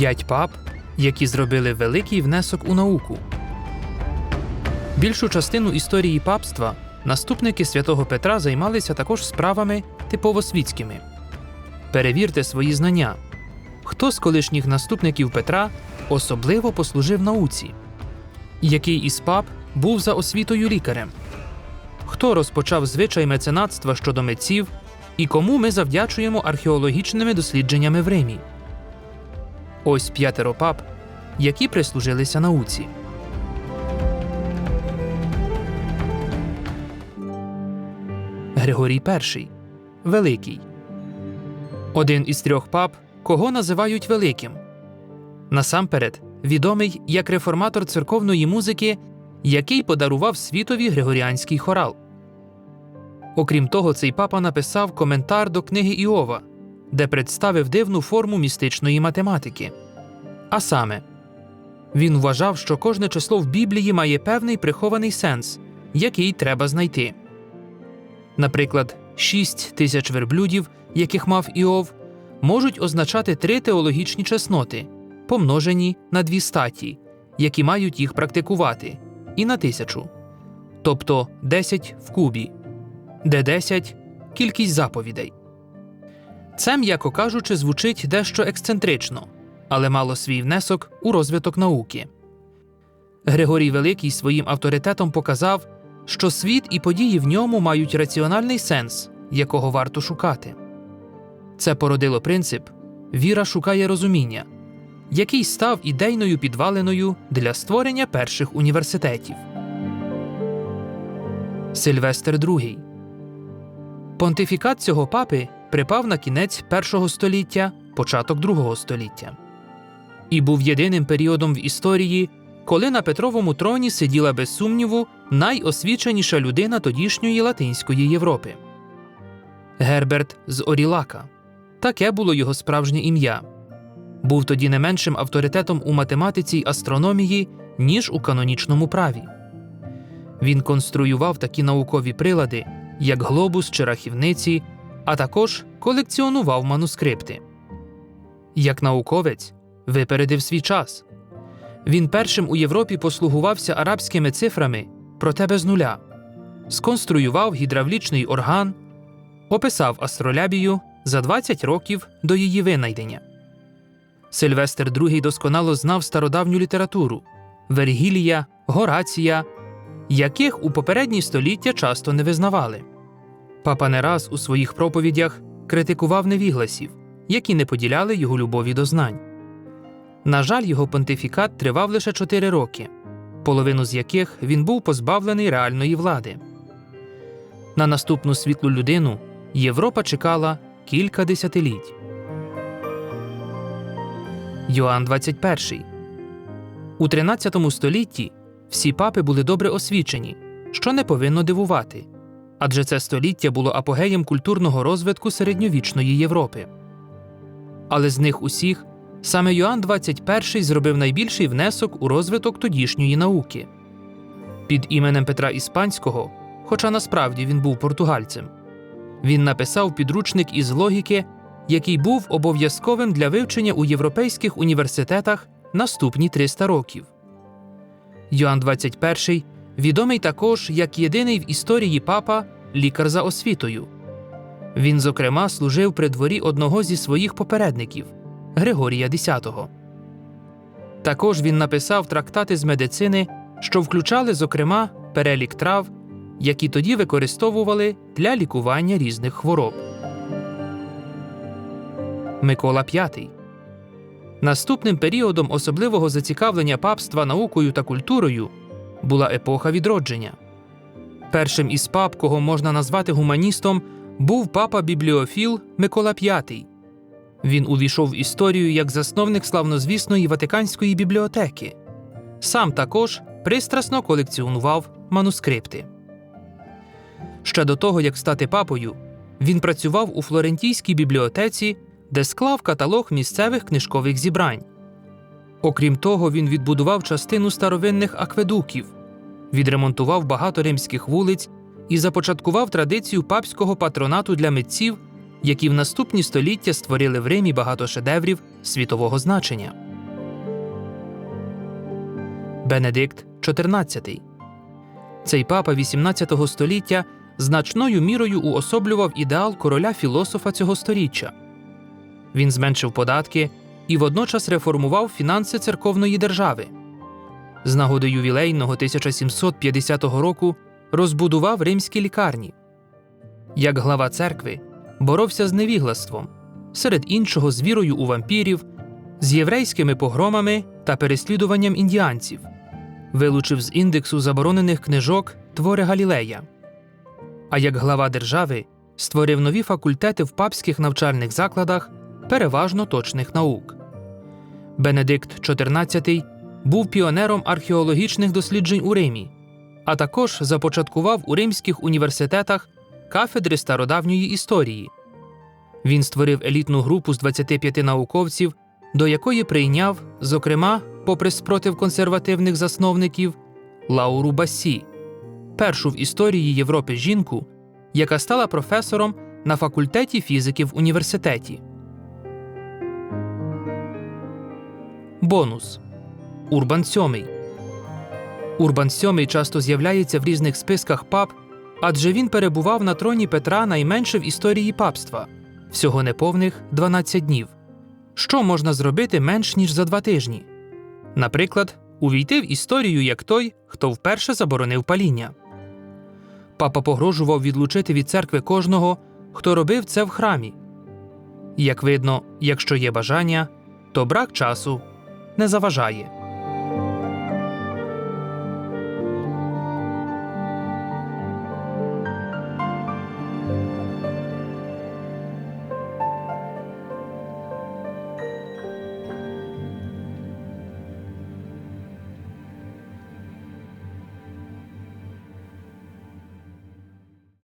П'ять пап, які зробили великий внесок у науку. Більшу частину історії папства наступники святого Петра займалися також справами типово світськими. Перевірте свої знання. Хто з колишніх наступників Петра особливо послужив науці? Який із пап був за освітою лікарем? Хто розпочав звичай меценатства щодо митців і кому ми завдячуємо археологічними дослідженнями в Римі? Ось п'ятеро пап, які прислужилися науці. Григорій І Великий. Один із трьох пап, кого називають великим. Насамперед, відомий як реформатор церковної музики, який подарував світові Григоріанський хорал. Окрім того, цей папа написав коментар до книги Іова, де представив дивну форму містичної математики. А саме, він вважав, що кожне число в Біблії має певний прихований сенс, який треба знайти. Наприклад, шість тисяч верблюдів, яких мав Іов, можуть означати три теологічні чесноти, помножені на дві статі, які мають їх практикувати, і на тисячу, тобто 10 в кубі, де 10 – кількість заповідей. Це, м'яко кажучи, звучить дещо ексцентрично, але мало свій внесок у розвиток науки. Григорій Великий своїм авторитетом показав, що світ і події в ньому мають раціональний сенс, якого варто шукати. Це породило принцип віра шукає розуміння, який став ідейною підвалиною для створення перших університетів. Сильвестр II Понтифікат цього папи припав на кінець першого століття, початок другого століття, і був єдиним періодом в історії, коли на Петровому троні сиділа без сумніву найосвіченіша людина тодішньої Латинської Європи Герберт з Орілака. Таке було його справжнє ім'я. Був тоді не меншим авторитетом у математиці й астрономії, ніж у канонічному праві. Він конструював такі наукові прилади, як глобус чи рахівниці, а також колекціонував манускрипти. Як науковець випередив свій час. Він першим у Європі послугувався арабськими цифрами, проте без нуля, сконструював гідравлічний орган, описав астролябію за 20 років до її винайдення. Сильвестр II досконало знав стародавню літературу Вергілія, Горація, яких у попередні століття часто не визнавали. Папа не раз у своїх проповідях критикував невігласів, які не поділяли його любові до знань. На жаль, його понтифікат тривав лише чотири роки, половину з яких він був позбавлений реальної влади. На наступну світлу людину Європа чекала кілька десятиліть. Йоанн 21 У 13 столітті всі папи були добре освічені, що не повинно дивувати адже це століття було апогеєм культурного розвитку середньовічної Європи. Але з них усіх саме Йоанн 21 зробив найбільший внесок у розвиток тодішньої науки. Під іменем Петра Іспанського, хоча насправді він був португальцем, він написав підручник із логіки, який був обов'язковим для вивчення у європейських університетах наступні 300 років. Йоанн 21 відомий також як єдиний в історії папа лікар за освітою. Він, зокрема, служив при дворі одного зі своїх попередників Григорія X. Також він написав трактати з медицини, що включали, зокрема, перелік трав, які тоді використовували для лікування різних хвороб. Микола V Наступним періодом особливого зацікавлення папства наукою та культурою була епоха відродження. Першим із пап, кого можна назвати гуманістом, був папа бібліофіл Микола V. Він увійшов в історію як засновник славнозвісної Ватиканської бібліотеки. Сам також пристрасно колекціонував манускрипти. Ще до того, як стати папою, він працював у Флорентійській бібліотеці, де склав каталог місцевих книжкових зібрань. Окрім того, він відбудував частину старовинних акведуків, відремонтував багато римських вулиць і започаткував традицію папського патронату для митців, які в наступні століття створили в Римі багато шедеврів світового значення. Бенедикт XIV. Цей папа 18 століття значною мірою уособлював ідеал короля філософа цього сторіччя. Він зменшив податки і водночас реформував фінанси церковної держави. З нагоди ювілейного 1750 року розбудував римські лікарні. Як глава церкви боровся з невіглаством, серед іншого з вірою у вампірів, з єврейськими погромами та переслідуванням індіанців, вилучив з індексу заборонених книжок твори Галілея. А як глава держави створив нові факультети в папських навчальних закладах переважно точних наук. Бенедикт XIV був піонером археологічних досліджень у Римі, а також започаткував у римських університетах кафедри стародавньої історії. Він створив елітну групу з 25 науковців, до якої прийняв, зокрема, попри спротив консервативних засновників, Лауру Басі, першу в історії Європи жінку, яка стала професором на факультеті фізики в університеті. Бонус Урбан VII. Урбан VII часто з'являється в різних списках пап, адже він перебував на троні Петра найменше в історії папства всього неповних 12 днів. Що можна зробити менш ніж за два тижні? Наприклад, увійти в історію як той, хто вперше заборонив паління. Папа погрожував відлучити від церкви кожного, хто робив це в храмі. Як видно, якщо є бажання, то брак часу не заважає.